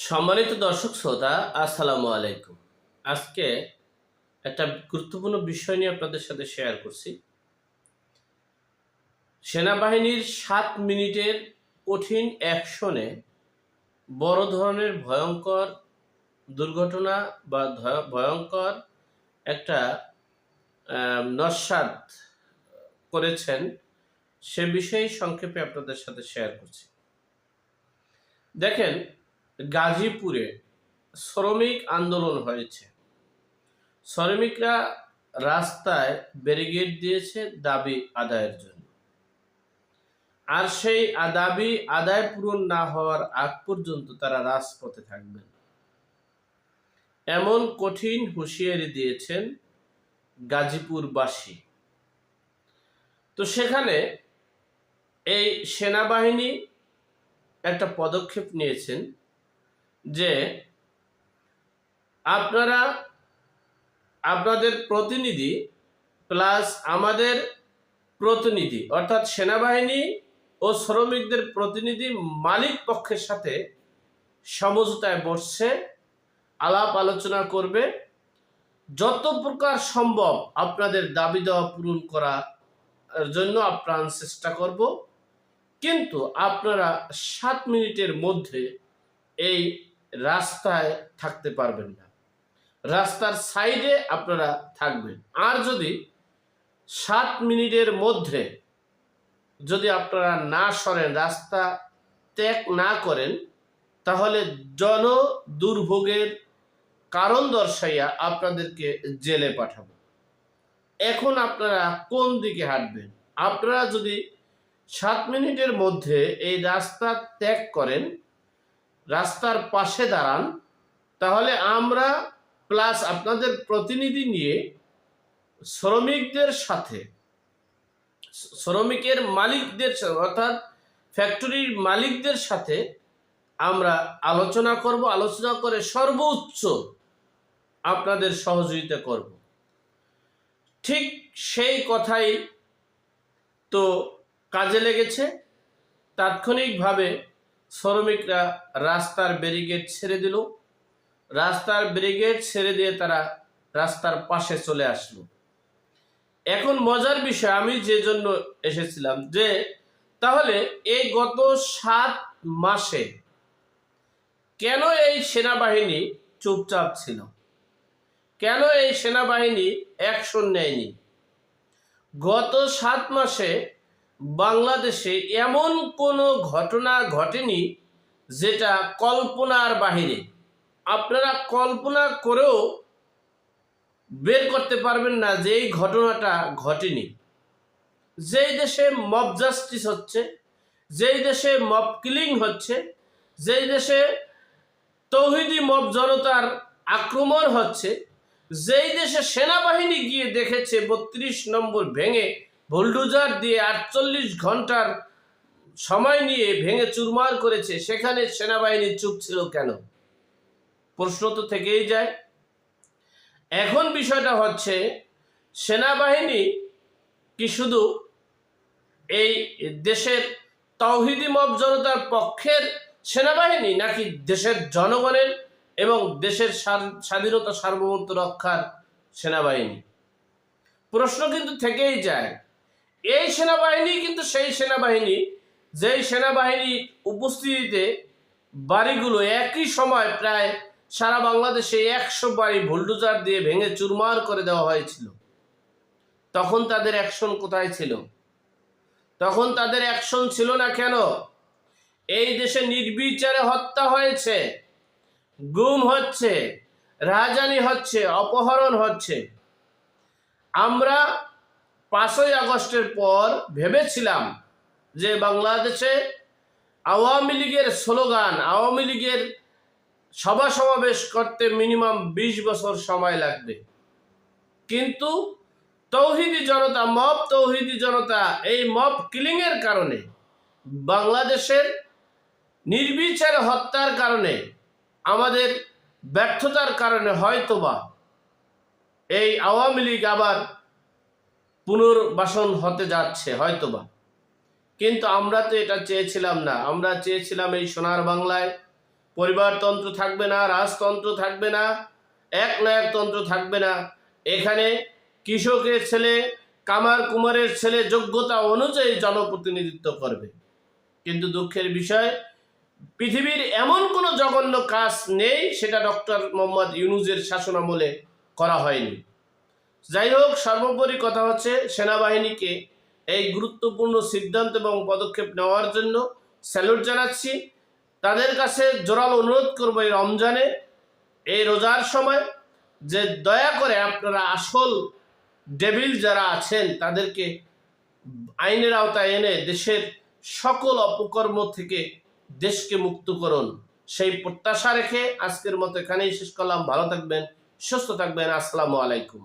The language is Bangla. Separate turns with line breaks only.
সম্মানিত দর্শক শ্রোতা আসসালামু আলাইকুম। আজকে একটা গুরুত্বপূর্ণ বিষয় নিয়ে আপনাদের সাথে শেয়ার করছি। সেনাবাহিনীর সাত মিনিটের কঠিন অ্যাকশনে বড় ধরনের ভয়ঙ্কর দুর্ঘটনা বা ভয়ঙ্কর একটা আহ, নস্বাত করেছেন সে বিষয়ে সংক্ষেপে আপনাদের সাথে শেয়ার করছি। দেখেন গাজীপুরে শ্রমিক আন্দোলন হয়েছে। শ্রমিকরা রাস্তায় ব্যারিগেড দিয়েছে দাবি আদায়ের জন্য। আর সেই দাবি আদায় পূরণ না হওয়ার আগ পর্যন্ত তারা রাজপথে থাকবেন। এমন কঠিন হুঁশিয়ারি দিয়েছেন গাজীপুরবাসী। তো সেখানে এই সেনাবাহিনী একটা পদক্ষেপ নিয়েছেন যে আপনারা, আপনাদের প্রতিনিধি প্লাস আমাদের প্রতিনিধি, অর্থাৎ সেনাবাহিনী ও শ্রমিকদের প্রতিনিধি মালিক পক্ষের সাথে সমঝোতায় বসছে আলাপ আলোচনা করবে। যত প্রকার সম্ভব আপনাদের দাবি দেওয়া পূরণ করার জন্য আপ্রাণ চেষ্টা করব। কিন্তু আপনারা সাত মিনিটের মধ্যে এই রাস্তায় থাকতে পারবেন না। রাস্তার সাইডে আপনারা থাকবেন। আর যদি সাত মিনিটের মধ্যে যদি আপনারা না সরেন, রাস্তা ত্যাগ না করেন, তাহলে জন দুর্ভোগের কারণ দর্শাইয়া আপনাদেরকে জেলে পাঠাবো। এখন আপনারা কোন দিকে হাঁটবেন? আপনারা যদি সাত মিনিটের মধ্যে এই রাস্তা ত্যাগ করেন রাস্তার পাশে দাঁড়ান, তাহলে আমরা প্লাস আপনাদের প্রতিনিধি নিয়ে শ্রমিকদের সাথে, শ্রমিকের মালিকদের অর্থাৎ ফ্যাক্টরির মালিকদের সাথে আমরা আলোচনা করব, আলোচনা করে সর্বোচ্চ আপনাদের সহযোগিতা করব। ঠিক সেই কথাই তো কাজে লেগেছে। তাৎক্ষণিকভাবে শ্রমিকরা রাস্তার ব্যারিগেড ছেড়ে দিল। রাস্তার ব্যারিগেড ছেড়ে দিয়ে তারা রাস্তার পাশে চলে আসলো। এখন মজার বিষয়, আমি যে জন্য এসেছিলাম যে, তাহলে এই গত সাত মাসে কেন এই সেনাবাহিনী চুপচাপ ছিল? কেন এই সেনাবাহিনী অ্যাকশন নেয়নি? গত সাত মাসে বাংলাদেশে এমন কোনো ঘটনা ঘটেনি যেটা কল্পনার বাহিরে। আপনারা কল্পনা করেও বের করতে পারবেন না যে এই ঘটনাটা ঘটেনি। যেই দেশে মব জাস্টিস হচ্ছে, যেই দেশে মব কিলিং হচ্ছে, যেই দেশে তৌহিদি মব জনতার আক্রমণ হচ্ছে, যেই দেশে সেনাবাহিনী গিয়ে দেখেছে বত্রিশ নম্বর ভেঙে বুলডোজার দিয়ে আটচল্লিশ ঘণ্টার সময় নিয়ে ভেঙে চুরমার করেছে, সেখানে সেনাবাহিনী চুপ ছিল কেন? প্রশ্ন তো থেকেই যায়। এখন বিষয়টা হচ্ছে, সেনাবাহিনী কি শুধু এই দেশের তৌহিদি মব জনতার পক্ষের সেনাবাহিনী, নাকি দেশের জনগণের এবং দেশের স্বাধীনতা সার্বভৌমত্ব রক্ষার সেনাবাহিনী? প্রশ্ন কিন্তু থেকেই যায়। এই সেনাবাহিনী কিন্তু সেই সেনাবাহিনী, যেই সেনাবাহিনী উপস্থিতিতে বাড়িগুলো একই সময় প্রায় সারা বাংলাদেশে একশো বাড়ি বুলডোজার দিয়ে ভেঙে চুরমার করে দেওয়া হয়েছিল। তখন তাদের অ্যাকশন কোথায় ছিল? তখন তাদের অ্যাকশন ছিল না কেন? এই দেশে নির্বিচারে হত্যা হয়েছে, গুম হচ্ছে রাহাজানি হচ্ছে, অপহরণ হচ্ছে। আমরা পাঁচই আগস্টের পর ভেবেছিলাম যে বাংলাদেশে আওয়ামী লীগের স্লোগান, আওয়ামী লীগের সভা সমাবেশ করতে মিনিমাম বিশ বছর সময় লাগবে। কিন্তু তৌহিদি জনতা, মব তৌহিদি জনতা এই মব কিলিংয়ের কারণে, বাংলাদেশের নির্বিচার হত্যার কারণে, আমাদের ব্যর্থতার কারণে হয়তোবা এই আওয়ামী লীগ আবার পুনর্বাসন হতে যাচ্ছে, হয়তোবা। কিন্তু আমরা তো এটা চেয়েছিলাম না। আমরা চেয়েছিলাম এই সোনার বাংলায় পরিবারতন্ত্র থাকবে না, রাজতন্ত্র থাকবে না, এক নায়কতন্ত্র থাকবে না। এখানে কৃষকের ছেলে, কামার কুমারের ছেলে যোগ্যতা অনুযায়ী জনপ্রতিনিধিত্ব করবে। কিন্তু দুঃখের বিষয়, পৃথিবীর এমন কোনো জঘন্য কাজ নেই, সেটা ডক্টর মোহাম্মদ ইউনুজের শাসনামলে করা হয়নি। যাই হোক, সর্বোপরি কথা হচ্ছে সেনাবাহিনীকে এই গুরুত্বপূর্ণ সিদ্ধান্ত এবং পদক্ষেপ নেওয়ার জন্য স্যালুট জানাচ্ছি। তাদের কাছে জোরাল অনুরোধ করব এই রমজানে, এই রোজার সময় যে দয়া করে আপনারা আসল ডেভিল যারা আছেন, তাদেরকে আইনের আওতায় এনে দেশের সকল অপকর্ম থেকে দেশকে মুক্ত করুন। সেই প্রত্যাশা রেখে আজকের মতো এখানেই শেষ করলাম। ভালো থাকবেন, সুস্থ থাকবেন। আসসালামু আলাইকুম।